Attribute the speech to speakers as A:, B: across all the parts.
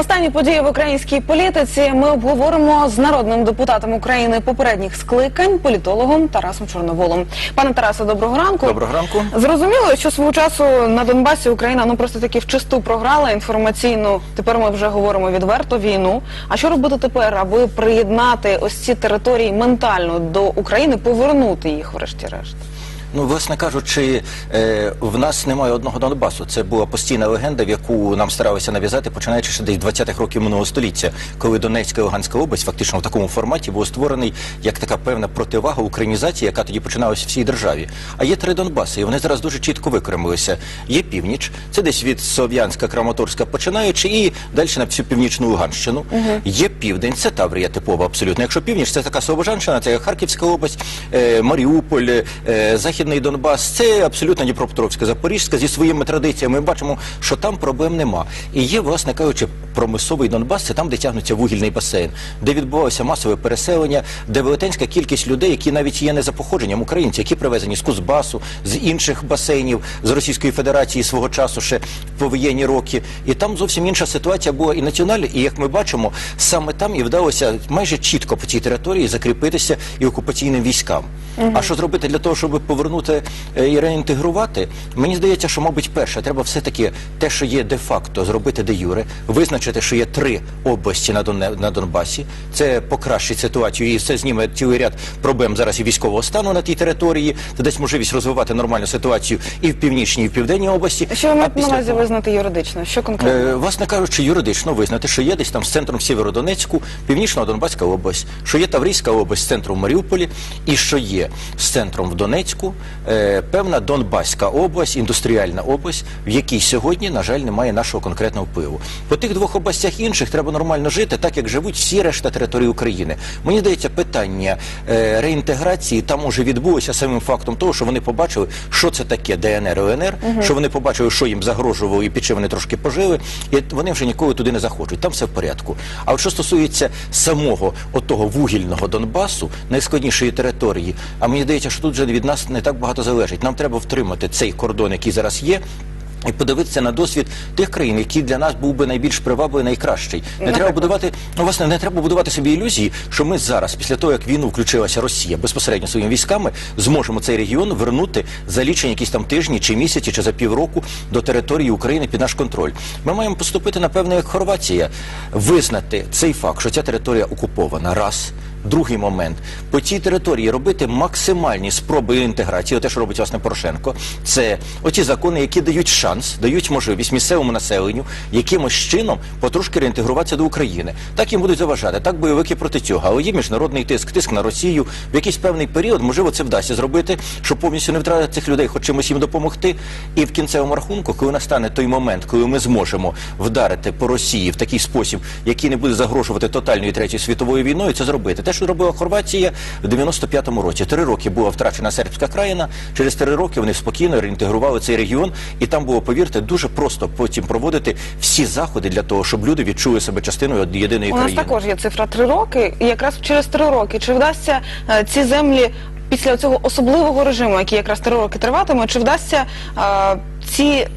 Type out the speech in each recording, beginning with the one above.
A: Останні події в українській політиці ми обговоримо з народним депутатом України попередніх скликань, політологом Тарасом Чорноволом. Пане Тарасе, доброго ранку.
B: Доброго ранку.
A: Зрозуміло, що свого часу на Донбасі Україна ну просто таки вчисту програла інформаційну. Тепер ми вже говоримо відверто війну. А що робити тепер, аби приєднати ось ці території ментально до України, повернути їх, врешті-решт?
B: Ну, власне кажучи, е, в нас немає одного Донбасу. Це була постійна легенда, в яку нам старалися нав'язати, починаючи ще десь 20-х років минулого століття, коли Донецька і Луганська область фактично в такому форматі був створений як така певна противага українізації, яка тоді починалася в всій державі. А є три Донбаси, і вони зараз дуже чітко викремилися. Є північ, це десь від Слов'янська, Краматорська починаючи, і далі на всю північну Луганщину. Є південь, це Таврія типова абсолютно. Якщо північ, це така Слобожанщина, це Харківська область, е, Маріуполь, е, Західний Донбас, це абсолютно Дніпропетровська, Запорізька зі своїми традиціями. Ми бачимо, що там проблем нема. І є, власне кажучи, промисловий Донбас, це там, де тягнеться вугільний басейн, де відбувалося масове переселення, де велетенська кількість людей, які навіть є не за походженням українці, які привезені з Кузбасу, з інших басейнів, з Російської Федерації свого часу ще в повоєнні роки. І там зовсім інша ситуація була і національна, і як ми бачимо, саме там і вдалося майже чітко по цій території закріпитися і окупаційним військам. А що зробити для того, щоб повернути е, і реінтегрувати? Мені здається, що, мабуть, перше, треба все-таки те, що є де-факто, зробити де юре, визначити, що є три області на, Доне, на Донбасі. Це покращить ситуацію і це зніме цілий ряд проблем зараз і військового стану на тій території, це дасть можливість розвивати нормальну ситуацію і в північній, і в південній області.
A: Що ви маєте на увазі визнати юридично? Що конкретно?
B: Е, власне кажучи, юридично визнати, що є десь там з центром Сєвєродонецьку, Північно-Донбаська область, що є Таврійська область з центром в Маріуполі, і що є з центром в Донецьку, е, певна Донбаська область, індустріальна область, в якій сьогодні, на жаль, немає нашого конкретного впливу. По тих двох областях інших треба нормально жити, так як живуть всі решта території України. Мені здається, питання е, реінтеграції там уже відбулося самим фактом того, що вони побачили, що це таке ДНР і ЛНР, що вони побачили, що їм загрожувало і під чим вони трошки пожили, і вони вже ніколи туди не захочуть. Там все в порядку. А от що стосується самого отого вугільного Донбасу, найскладнішої території, а мені здається, що тут вже від нас не так багато залежить. Нам треба втримати цей кордон, який зараз є. І подивитися на досвід тих країн, який для нас був би найбільш привабливий, найкращий. Не треба будувати, ну власне, не треба будувати собі ілюзії, що ми зараз, після того як війну включилася Росія безпосередньо своїми військами, зможемо цей регіон вернути за лічені якісь там тижні, чи місяці, чи за півроку до території України під наш контроль. Ми маємо поступити напевно як Хорватія, визнати цей факт, що ця територія окупована. Раз. Другий момент по цій території робити максимальні спроби інтеграції, те, що робить власне Порошенко, це оті закони, які дають шанс, дають можливість місцевому населенню якимось чином потрошки реінтегруватися до України. Так їм будуть заважати, так бойовики проти цього. Але є міжнародний тиск, тиск на Росію. В якийсь певний період, можливо, це вдасться зробити, щоб повністю не втратити цих людей, хоч чимось їм допомогти. І в кінцевому рахунку, коли настане той момент, коли ми зможемо вдарити по Росії в такий спосіб, який не буде загрожувати тотальною третьою світовою війною, це зробити. Те, що робила Хорватія в 95-му році. Три роки була втрачена сербська країна. Через три роки вони спокійно реінтегрували цей регіон, і там було, повірте, дуже просто потім проводити всі заходи для того, щоб люди відчули себе частиною єдиної
A: У нас
B: країни.
A: також є цифра три роки, і якраз через три роки чи вдасться е, ці землі після цього особливого режиму, який якраз три роки триватиме, чи вдасться е, ці е,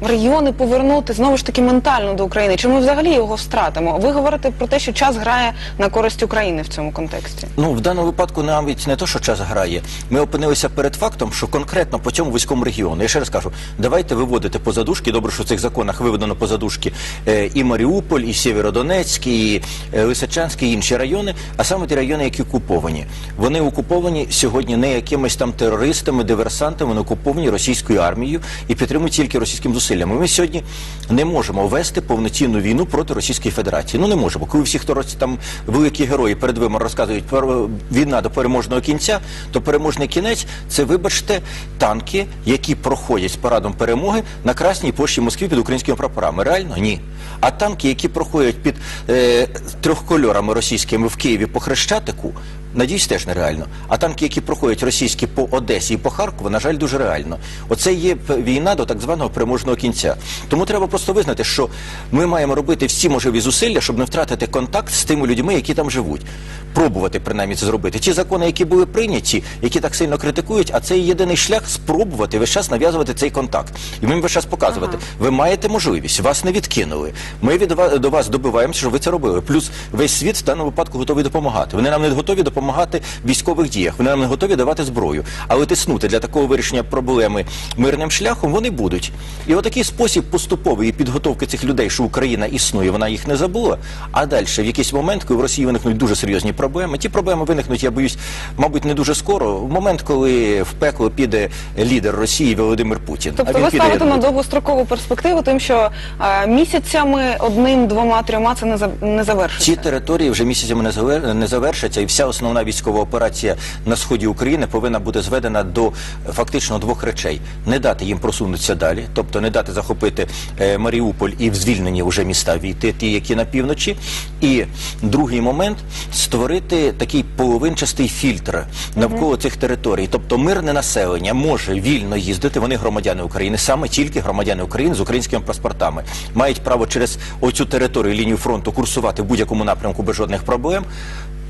A: регіони повернути знову ж таки ментально до України? Чи ми взагалі його втратимо? Ви говорите про те, що час грає на користь України в цьому контексті.
B: Ну в даному випадку навіть не то, що час грає. Ми опинилися перед фактом, що конкретно по цьому військовому регіону. Я ще раз кажу, давайте виводити позадушки. Добре, що в цих законах виведено позадушки е, і Маріуполь, і Сєвєродонецьк, і е, Лисичанськ, і інші райони, а саме ті райони, які окуповані. Вони окуповані сьогодні не якимись там терористами, диверсантами, вони окуповані російською армією і підтримують тільки російським зусиллям. Ми сьогодні не можемо вести повноцінну війну проти Російської Федерації. Ну не можемо. Коли всі, хто там великі герої перед вимор розказують про війна до переможного кінця, то переможний кінець це, вибачте, танки, які проходять з парадом перемоги на Красній площі Москві під українськими прапорами. Реально ні. А танки, які проходять під е, трьохкольорами російськими в Києві по Хрещатику, надіюсь, теж нереально. А танки, які проходять російські по Одесі і по Харкову, на жаль, дуже реально. Оце є війна до так званого переможного кінця. Тому треба просто визнати, що ми маємо робити всі можливі зусилля, щоб не втратити контакт з тими людьми, які там живуть. Пробувати принаймні це зробити. Ті закони, які були прийняті, які так сильно критикують, а це єдиний шлях спробувати весь час нав'язувати цей контакт. І ми весь час показувати. Ви маєте можливість, вас не відкинули. Ми від ва- до вас добиваємося, щоб ви це робили. Плюс весь світ в даному випадку готовий допомагати. Вони нам не готові допомагати в військових діях. Вони нам не готові давати зброю. Але тиснути для такого вирішення проблеми мирним шляхом вони будуть. І отакий спосіб поступової підготовки цих людей, що Україна існує, вона їх не забула. А далі, в якийсь момент, коли в Росії виникнуть дуже серйозні проблеми, ті проблеми виникнуть, я боюсь, мабуть, не дуже скоро. В момент, коли в пекло піде лідер Росії Володимир Путін.
A: Тобто
B: а він
A: ви
B: піде,
A: ставите на довгострокову перспективу, тим, що е, місяцями одним, двома, трьома це не за- не завершиться.
B: Ці території вже місяцями не завершаться, і вся основна військова операція на сході України повинна бути зведена до фактично двох речей: не дати їм просунутися далі, тобто не дати захопити е, Маріуполь і в звільнені вже міста війти, ті, які на півночі. І другий момент створити такий половинчастий фільтр навколо цих територій. Тобто мирне населення може вільно їздити. Вони громадяни України, саме тільки громадяни України з українськими паспортами мають право через оцю територію лінію фронту курсувати в будь-якому напрямку без жодних проблем.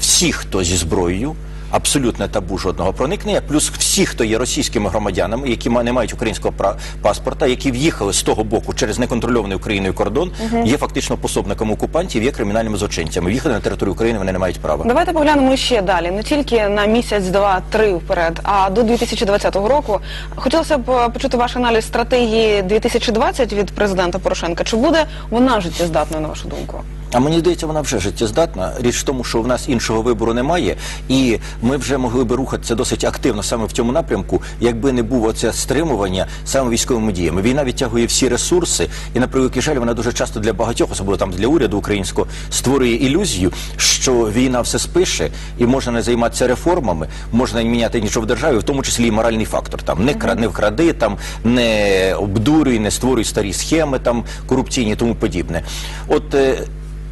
B: Всі, хто зі зброєю. Абсолютне табу жодного проникнення, плюс всі, хто є російськими громадянами, які не мають українського паспорта, які в'їхали з того боку через неконтрольований Україною кордон, є фактично пособниками окупантів, є кримінальними злочинцями. В'їхати на територію України вони не мають права.
A: Давайте поглянемо ще далі, не тільки на місяць, два, три вперед, а до 2020 року. Хотілося б е, почути ваш аналіз стратегії 2020 від президента Порошенка. Чи буде вона життєздатною, на вашу думку?
B: А мені здається, вона вже життєздатна. Річ в тому, що в нас іншого вибору немає, і ми вже могли би рухатися досить активно саме в цьому напрямку, якби не було це стримування саме військовими діями. Війна відтягує всі ресурси, і на превеликий жаль, вона дуже часто для багатьох, особливо там для уряду українського, створює ілюзію, що війна все спише і можна не займатися реформами, можна не міняти нічого в державі, в тому числі і моральний фактор. Там не кра не вкради, там не обдурюй, не створюй старі схеми, там корупційні і тому подібне. От.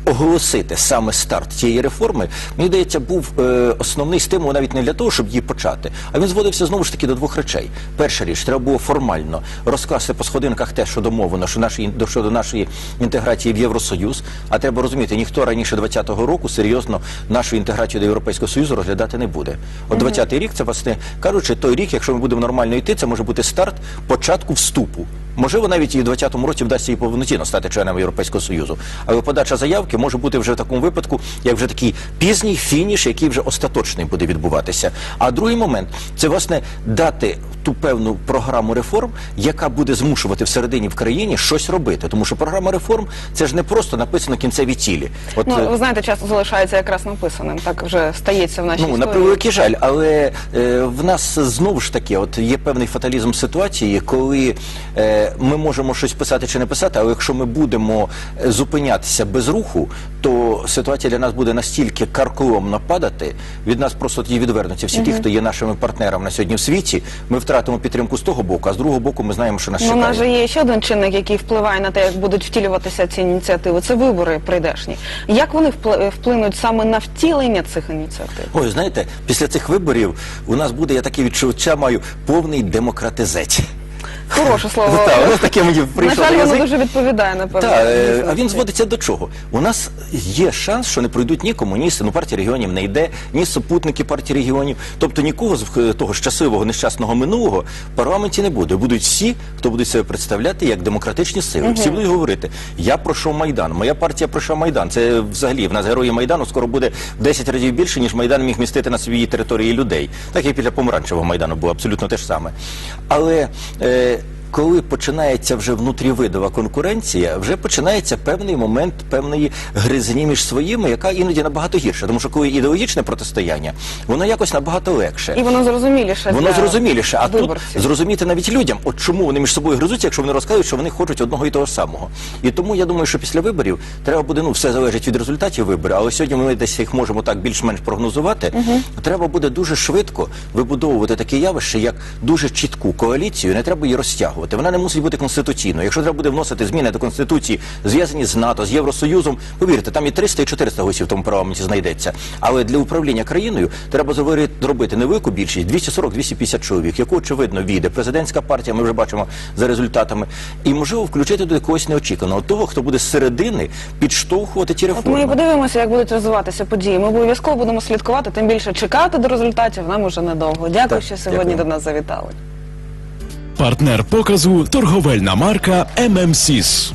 B: Оголосити саме старт цієї реформи, мені здається, був е, основний стимул навіть не для того, щоб її почати, а він зводився знову ж таки до двох речей. Перша річ, треба було формально розкласти по сходинках те, що домовлено, що наші до щодо нашої інтеграції в Євросоюз. А треба розуміти, ніхто раніше 20-го року серйозно нашу інтеграцію до Європейського Союзу розглядати не буде. От 20-й рік це власне кажучи, той рік, якщо ми будемо нормально йти, це може бути старт початку вступу. Можливо, навіть і в 20-му році вдасться і повноцінно стати членом Європейського Союзу. Але подача заявки може бути вже в такому випадку, як вже такий пізній фініш, який вже остаточний буде відбуватися. А другий момент це власне дати ту певну програму реформ, яка буде змушувати всередині в країні щось робити. Тому що програма реформ це ж не просто написано кінцеві цілі. От
A: Ну
B: е,
A: ви знаєте, часто залишається якраз написаним. Так вже стається в нашій
B: Ну, на
A: історії.
B: превеликий жаль, але е, в нас знову ж таки, от є певний фаталізм ситуації, коли е, ми можемо щось писати чи не писати, але якщо ми будемо е, зупинятися без руху, то ситуація для нас буде настільки карколомно падати, від нас просто тоді відвернуться всі ті, хто є нашими партнерами на сьогодні в світі. Ми втратимо підтримку з того боку, а з другого боку ми знаємо, що нас
A: Ну, у нас же є ще один чинник, який впливає на те, як будуть втілюватися ці ініціативи. Це вибори прийдешні. Як вони впли- вплинуть саме на втілення цих ініціатив?
B: Ой, знаєте, після цих виборів у нас буде, я таке відчуття маю, повний демократизець.
A: Хороше слово.
B: Так, воно таке мені
A: На жаль, воно
B: язик.
A: дуже відповідає, напевно.
B: Так, е, а він зводиться до чого? У нас є шанс, що не пройдуть ні комуністи, ну партія регіонів не йде, ні супутники партії регіонів. Тобто нікого з е, того щасливого нещасного минулого в парламенті не буде. Будуть всі, хто будуть себе представляти як демократичні сили. Всі будуть говорити: я пройшов майдан, моя партія пройшла майдан. Це взагалі в нас герої майдану скоро буде в 10 разів більше, ніж майдан міг містити на своїй території людей. Так як після помаранчевого майдану було абсолютно те ж саме. Але е, коли починається вже внутрівидова конкуренція, вже починається певний момент певної гризні між своїми, яка іноді набагато гірша. Тому що коли ідеологічне протистояння, воно якось набагато легше.
A: І воно зрозуміліше.
B: Воно
A: для
B: зрозуміліше, а
A: виборців.
B: тут зрозуміти навіть людям, от чому вони між собою гризуться, якщо вони розказують, що вони хочуть одного і того самого. І тому я думаю, що після виборів треба буде, ну все залежить від результатів виборів, але сьогодні ми десь їх можемо так більш-менш прогнозувати. Треба буде дуже швидко вибудовувати таке явище, як дуже чітку коаліцію. Не треба її розтягувати. Вона не мусить бути конституційною. Якщо треба буде вносити зміни до конституції, зв'язані з НАТО, з Євросоюзом, повірте, там і 300, і 400 голосів в тому парламенті знайдеться. Але для управління країною треба зробити- невелику більшість 240-250 чоловік, яку очевидно війде президентська партія. Ми вже бачимо за результатами, і можливо включити до якогось неочікуваного того, хто буде з середини підштовхувати ті
A: От ми подивимося, як будуть розвиватися події. Ми обов'язково будемо слідкувати, тим більше чекати до результатів нам уже недовго. Дякую,
B: Так,
A: що сьогодні
B: дякую.
A: до нас завітали.
C: Партнер показу торговельна марка ММСІС.